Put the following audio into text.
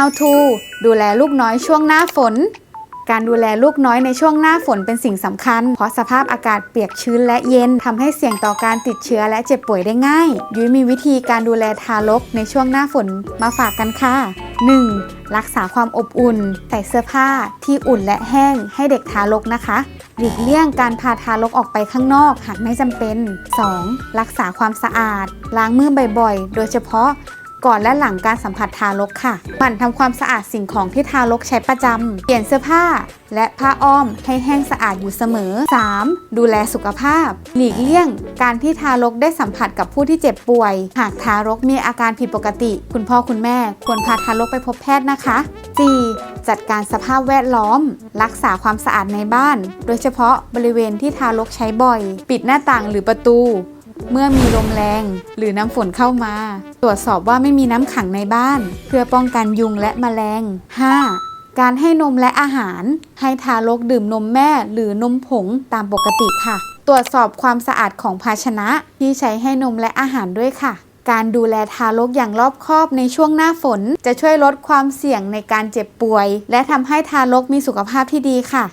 How to ดูแลลูกน้อยช่วงหน้าฝน การดูแลลูกน้อยในช่วงหน้าฝนเป็นสิ่งสำคัญ เพราะสภาพอากาศเปียกชื้นและเย็นทำให้เสี่ยงต่อการติดเชื้อและเจ็บป่วยได้ง่าย ยุ้ยมีวิธีการดูแลทารกในช่วงหน้าฝนมาฝากกันค่ะ 1. รักษาความอบอุ่น ใส่เสื้อผ้าที่อุ่นและแห้งให้เด็กทารกนะคะ หลีกเลี่ยงการพาทารกออกไปข้างนอกหากไม่จำเป็น 2. รักษาความสะอาด ล้างมือบ่อยๆ โดยเฉพาะ ก่อนและหลังการสัมผัสทารกค่ะ หมั่นทำความสะอาดสิ่งของที่ทารกใช้ประจำ เปลี่ยนเสื้อผ้า และผ้าอ้อมให้แห้งสะอาดอยู่เสมอ 3. ดูแลสุขภาพ หลีกเลี่ยง การที่ทารกได้สัมผัสกับผู้ที่เจ็บป่วย หากทารกมีอาการผิดปกติ คุณพ่อคุณแม่ ควรพาทารกไปพบแพทย์นะคะ 4. จัดการสภาพแวดล้อม รักษาความสะอาดในบ้าน โดยเฉพาะบริเวณที่ทารกใช้บ่อย ปิดหน้าต่างหรือประตู เมื่อมีลมแรง หรือน้ำฝนเข้ามา ตรวจสอบว่าไม่มีน้ำขังในบ้าน เพื่อป้องกันยุงและแมลง 5. การให้นมและอาหาร ให้ทารกดื่มนมแม่หรือนมผงตามปกติค่ะ ตรวจสอบความสะอาดของภาชนะที่ใช้ให้นมและอาหารด้วยค่ะการดูแลทารกอย่างรอบคอบในช่วงหน้าฝน จะช่วยลดความเสี่ยงในการเจ็บป่วย และทำให้ทารกมีสุขภาพที่ดีค่ะ